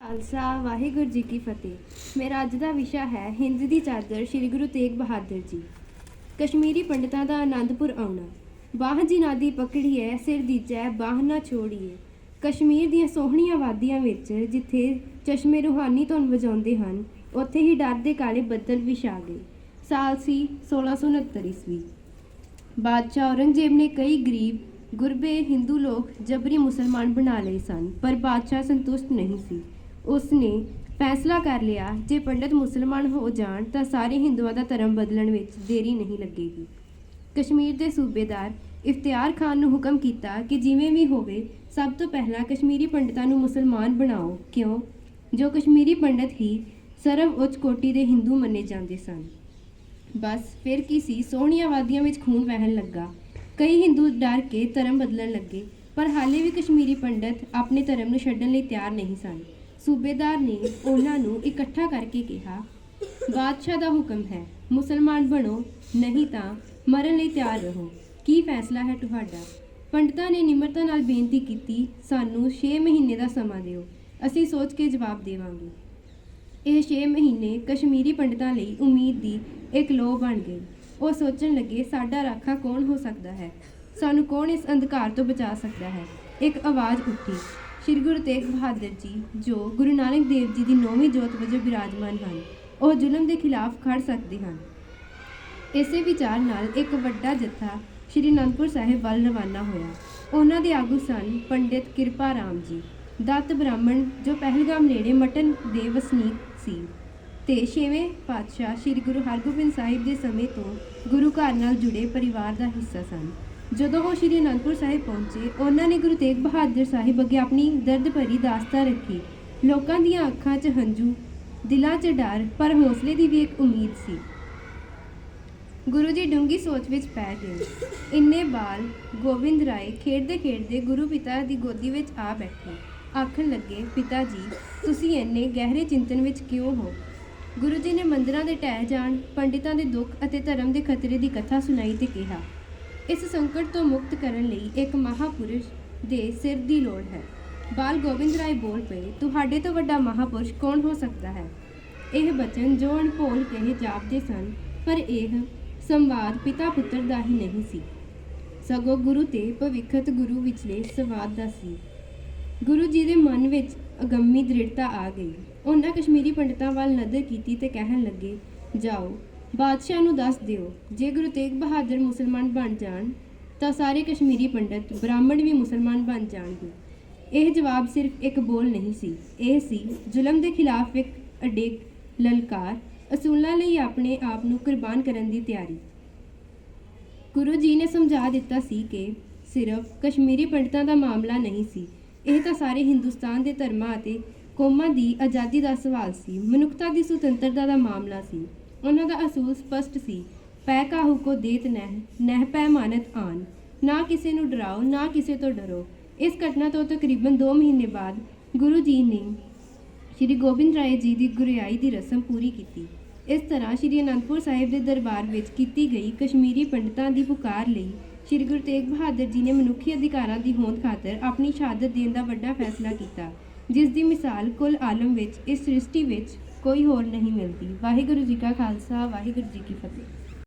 ਖਾਲਸਾ, ਵਾਹਿਗੁਰੂ ਜੀ ਕੀ ਫਤਿਹ। ਮੇਰਾ ਅੱਜ ਦਾ ਵਿਸ਼ਾ ਹੈ ਹਿੰਦ ਦੀ ਚਾਦਰ ਸ੍ਰੀ ਗੁਰੂ ਤੇਗ ਬਹਾਦਰ ਜੀ। ਕਸ਼ਮੀਰੀ ਪੰਡਤਾਂ ਦਾ ਆਨੰਦਪੁਰ ਆਉਣਾ। ਬਾਹ ਜੀ ਨਾਦੀ ਪਕੜੀਏ ਸਿਰ ਦੀਜੈ ਬਾਹ ਨਾ ਛੋੜੀਏ। ਕਸ਼ਮੀਰ ਦੀਆਂ ਸੋਹਣੀਆਂ ਵਾਦੀਆਂ ਵਿੱਚ ਜਿੱਥੇ ਚਸ਼ਮੇ ਰੂਹਾਨੀ ਧੁਨ ਵਜਾਉਂਦੇ ਹਨ, ਉੱਥੇ ਹੀ ਡਰ ਦੇ ਕਾਲੇ ਬੱਦਲ ਵਿਛਾ ਗਏ। ਸਾਲ ਸੀ 1669 ਈਸਵੀ। ਬਾਦਸ਼ਾਹ ਔਰੰਗਜ਼ੇਬ ਨੇ ਕਈ ਗਰੀਬ, ਗੁਰਬੇ, ਹਿੰਦੂ ਲੋਕ ਜਬਰੀ ਮੁਸਲਮਾਨ ਬਣਾ ਲਏ ਸਨ, ਪਰ ਬਾਦਸ਼ਾਹ ਸੰਤੁਸ਼ਟ ਨਹੀਂ ਸੀ। ਉਸ ਨੇ ਫੈਸਲਾ ਕਰ ਲਿਆ, ਜੇ ਪੰਡਤ ਮੁਸਲਮਾਨ ਹੋ ਜਾਣ ਤਾਂ ਸਾਰੇ ਹਿੰਦੂਆਂ ਦਾ ਧਰਮ ਬਦਲਣ ਵਿੱਚ ਦੇਰੀ ਨਹੀਂ ਲੱਗੇਗੀ। ਕਸ਼ਮੀਰ ਦੇ ਸੂਬੇਦਾਰ ਇਫਤਿਆਰ ਖਾਨ ਨੂੰ ਹੁਕਮ ਕੀਤਾ ਕਿ ਜਿਵੇਂ ਵੀ ਹੋਵੇ, ਸਭ ਤੋਂ ਪਹਿਲਾਂ ਕਸ਼ਮੀਰੀ ਪੰਡਤਾਂ ਨੂੰ ਮੁਸਲਮਾਨ ਬਣਾਓ। ਕਿਉਂ? ਜੋ ਕਸ਼ਮੀਰੀ ਪੰਡਤ ਹੀ ਸਰਵ ਉੱਚ ਕੋਟੀ ਦੇ ਹਿੰਦੂ ਮੰਨੇ ਜਾਂਦੇ ਸਨ। ਬਸ ਫਿਰ ਕੀ ਸੀ? ਸੋਹਣੀਆਂ ਵਾਦੀਆਂ ਵਿੱਚ ਖੂਨ ਵਹਿਣ ਲੱਗਾ। ਕਈ ਹਿੰਦੂ ਡਰ ਕੇ ਧਰਮ ਬਦਲਣ ਲੱਗੇ, ਪਰ ਹਾਲੇ ਵੀ ਕਸ਼ਮੀਰੀ ਪੰਡਤ ਆਪਣੇ ਧਰਮ ਨੂੰ ਛੱਡਣ ਲਈ ਤਿਆਰ ਨਹੀਂ ਸਨ। ਸੂਬੇਦਾਰ ਨੇ ਉਹਨਾਂ ਨੂੰ ਇਕੱਠਾ ਕਰਕੇ ਕਿਹਾ, ਬਾਦਸ਼ਾਹ ਦਾ ਹੁਕਮ ਹੈ, ਮੁਸਲਮਾਨ ਬਣੋ, ਨਹੀਂ ਤਾਂ ਮਰਨ ਲਈ ਤਿਆਰ ਰਹੋ। ਕੀ ਫੈਸਲਾ ਹੈ ਤੁਹਾਡਾ? ਪੰਡਤਾਂ ਨੇ ਨਿਮਰਤਾ ਨਾਲ ਬੇਨਤੀ ਕੀਤੀ, ਸਾਨੂੰ 6 ਮਹੀਨੇ ਦਾ ਸਮਾਂ ਦਿਓ, ਅਸੀਂ ਸੋਚ ਕੇ ਜਵਾਬ ਦੇਵਾਂਗੇ। ਇਹ 6 ਮਹੀਨੇ ਕਸ਼ਮੀਰੀ ਪੰਡਤਾਂ ਲਈ ਉਮੀਦ ਦੀ ਇੱਕ ਲੋ ਬਣ ਗਈ। ਉਹ ਸੋਚਣ ਲੱਗੇ, ਸਾਡਾ ਰਾਖਾ ਕੌਣ ਹੋ ਸਕਦਾ ਹੈ? ਸਾਨੂੰ ਕੌਣ ਇਸ ਅੰਧਕਾਰ ਤੋਂ ਬਚਾ ਸਕਦਾ ਹੈ? ਇੱਕ ਆਵਾਜ਼ ਉੱਠੀ। ਸ੍ਰੀ ਗੁਰੂ ਤੇਗ ਬਹਾਦਰ ਜੀ, ਜੋ ਗੁਰੂ ਨਾਨਕ ਦੇਵ ਜੀ ਦੀ ਨੌਵੀਂ ਜੋਤ ਵਜੋਂ ਬਿਰਾਜਮਾਨ ਹਨ, ਉਹ ਜ਼ੁਲਮ ਦੇ ਖਿਲਾਫ ਖੜ ਸਕਦੇ ਹਨ। ਇਸੇ ਵਿਚਾਰ ਨਾਲ ਇੱਕ ਵੱਡਾ ਜੱਥਾ ਸ੍ਰੀ ਅਨੰਦਪੁਰ ਸਾਹਿਬ ਵੱਲ ਰਵਾਨਾ ਹੋਇਆ। ਉਹਨਾਂ ਦੇ ਆਗੂ ਸਨ ਪੰਡਿਤ ਕਿਰਪਾ ਰਾਮ ਜੀ, ਦੱਤ ਬ੍ਰਾਹਮਣ ਜੋ ਪਹਿਲਗਾਮ ਨੇੜੇ ਮਟਨ ਦੇ ਵਸਨੀਕ ਸੀ ਤੇ ਛੇਵੇਂ ਪਾਤਸ਼ਾਹ ਸ੍ਰੀ ਗੁਰੂ ਹਰਗੋਬਿੰਦ ਸਾਹਿਬ ਦੇ ਸਮੇਂ ਤੋਂ ਗੁਰੂ ਘਰ ਨਾਲ ਜੁੜੇ ਪਰਿਵਾਰ ਦਾ ਹਿੱਸਾ ਸਨ। ਜਦੋਂ ਉਹ ਸ੍ਰੀ ਅਨੰਦਪੁਰ ਸਾਹਿਬ ਪਹੁੰਚੇ, ਉਹਨਾਂ ਨੇ ਗੁਰੂ ਤੇਗ ਬਹਾਦਰ ਸਾਹਿਬ ਅੱਗੇ ਆਪਣੀ ਦਰਦ ਭਰੀ ਦਾਸਤਾਂ ਰੱਖੀ। ਲੋਕਾਂ ਦੀਆਂ ਅੱਖਾਂ 'ਚ ਹੰਝੂ, ਦਿਲਾਂ 'ਚ ਡਰ, ਪਰ ਹੌਸਲੇ ਦੀ ਵੀ ਇੱਕ ਉਮੀਦ ਸੀ। ਗੁਰੂ ਜੀ ਡੂੰਗੀ ਸੋਚ ਵਿੱਚ ਪੈ ਗਏ। ਇੰਨੇ ਬਾਲ ਗੋਬਿੰਦ ਰਾਏ ਖੇਡਦੇ ਖੇਡਦੇ ਗੁਰੂ ਪਿਤਾ ਦੀ ਗੋਦੀ ਵਿੱਚ ਆ ਬੈਠੇ। ਆਖਣ ਲੱਗੇ, ਪਿਤਾ ਜੀ, ਤੁਸੀਂ ਇੰਨੇ ਗਹਿਰੇ ਚਿੰਤਨ ਵਿੱਚ ਕਿਉਂ ਹੋ? ਗੁਰੂ ਜੀ ਨੇ ਮੰਦਰਾਂ ਦੇ ਢਹਿ ਜਾਣ, ਪੰਡਿਤਾਂ ਦੇ ਦੁੱਖ ਅਤੇ ਧਰਮ ਦੇ ਖਤਰੇ ਦੀ ਕਥਾ ਸੁਣਾਈ ਤੇ ਕਿਹਾ ਇਸ ਸੰਕਟ ਤੋਂ ਮੁਕਤ ਕਰਨ ਲਈ ਇੱਕ ਮਹਾਪੁਰਸ਼ ਦੇ ਸਿਰ ਦੀ ਲੋੜ ਹੈ। ਬਾਲ ਗੋਬਿੰਦ ਰਾਏ ਬੋਲ ਪਏ, ਤੁਹਾਡੇ ਤੋਂ ਵੱਡਾ ਮਹਾਪੁਰਸ਼ ਕੌਣ ਹੋ ਸਕਦਾ ਹੈ? ਇਹ ਬਚਨ ਜੋ ਅਣਭੋਲ ਕਹੇ ਜਾਪਦੇ ਸਨ, ਪਰ ਇਹ ਸੰਵਾਦ ਪਿਤਾ ਪੁੱਤਰ ਦਾ ਹੀ ਨਹੀਂ ਸੀ। ਸਗੋਂ ਗੁਰੂ ਤੇ ਭਵਿੱਖਤ ਗੁਰੂ ਵਿਚਲੇ ਸੰਵਾਦ ਦਾ ਸੀ। ਗੁਰੂ ਜੀ ਦੇ ਮਨ ਵਿੱਚ ਅਗੰਮੀ ਦ੍ਰਿੜਤਾ ਆ ਗਈ। ਉਹਨਾਂ ਕਸ਼ਮੀਰੀ ਪੰਡਤਾਂ ਵੱਲ ਨਜ਼ਰ ਕੀਤੀ ਤੇ ਕਹਿਣ ਲੱਗੇ, ਜਾਓ ਬਾਦਸ਼ਾਹ ਨੂੰ ਦੱਸ ਦਿਓ, ਜੇ ਗੁਰੂ ਤੇਗ ਬਹਾਦਰ ਮੁਸਲਮਾਨ ਬਣ ਜਾਣ, ਤਾਂ ਸਾਰੇ ਕਸ਼ਮੀਰੀ ਪੰਡਤ ਬ੍ਰਾਹਮਣ ਵੀ ਮੁਸਲਮਾਨ ਬਣ ਜਾਣਗੇ। ਇਹ ਜਵਾਬ ਸਿਰਫ ਇੱਕ ਬੋਲ ਨਹੀਂ ਸੀ, ਇਹ ਸੀ ਜ਼ੁਲਮ ਦੇ ਖਿਲਾਫ ਇੱਕ ਅਡਿੱਗ ਲਲਕਾਰ ਅਸੂਲਾਂ ਲਈ ਆਪਣੇ ਆਪ ਨੂੰ ਕੁਰਬਾਨ ਕਰਨ ਦੀ ਤਿਆਰੀ। ਗੁਰੂ ਜੀ ਨੇ ਸਮਝਾ ਦਿੱਤਾ ਸੀ ਕਿ ਸਿਰਫ ਕਸ਼ਮੀਰੀ ਪੰਡਤਾਂ ਦਾ ਮਾਮਲਾ ਨਹੀਂ ਸੀ, ਇਹ ਤਾਂ ਸਾਰੇ ਹਿੰਦੁਸਤਾਨ ਦੇ ਧਰਮਾਂ ਅਤੇ ਕੌਮਾਂ ਦੀ ਆਜ਼ਾਦੀ ਦਾ ਸਵਾਲ ਸੀ, ਮਨੁੱਖਤਾ ਦੀ ਸੁਤੰਤਰਤਾ ਦਾ ਮਾਮਲਾ ਸੀ। ਉਹਨਾਂ ਦਾ ਅਸੂਲ ਸਪਸ਼ਟ ਸੀ। ਪੈ ਕਾਹੂ ਕੋ ਦੇਤ ਨਹਿ ਨਹਿ ਪੈ ਮਾਨਤ ਆਨ। ਨਾ ਕਿਸੇ ਨੂੰ ਡਰਾਓ, ਨਾ ਕਿਸੇ ਤੋਂ ਡਰੋ। ਇਸ ਘਟਨਾ ਤੋਂ ਤਕਰੀਬਨ 2 ਮਹੀਨੇ ਬਾਅਦ ਗੁਰੂ ਜੀ ਨੇ ਸ਼੍ਰੀ ਗੋਬਿੰਦ ਰਾਏ ਜੀ ਦੀ ਗੁਰਿਆਈ ਦੀ ਰਸਮ ਪੂਰੀ ਕੀਤੀ। ਇਸ ਤਰ੍ਹਾਂ ਸ਼੍ਰੀ ਅਨੰਦਪੁਰ ਸਾਹਿਬ ਦੇ ਦਰਬਾਰ ਵਿੱਚ ਕੀਤੀ ਗਈ ਕਸ਼ਮੀਰੀ ਪੰਡਤਾਂ ਦੀ ਪੁਕਾਰ ਲਈ ਸ਼੍ਰੀ ਗੁਰੂ ਤੇਗ ਬਹਾਦਰ ਜੀ ਨੇ ਮਨੁੱਖੀ ਅਧਿਕਾਰਾਂ ਦੀ ਹੋਂਦ ਖਾਤਰ ਆਪਣੀ ਸ਼ਹਾਦਤ ਦੇਣ ਦਾ ਵੱਡਾ ਫੈਸਲਾ ਕੀਤਾ। ਜਿਸ ਦੀ ਮਿਸਾਲ ਕੁੱਲ ਆਲਮ ਵਿੱਚ, ਇਸ ਸ੍ਰਿਸ਼ਟੀ ਵਿੱਚ ਕੋਈ ਹੋਰ ਨਹੀਂ ਮਿਲਦੀ। ਵਾਹਿਗੁਰੂ ਜੀ ਕਾ ਖਾਲਸਾ ਵਾਹਿਗੁਰੂ ਜੀ ਕੀ ਫਤਿਹ।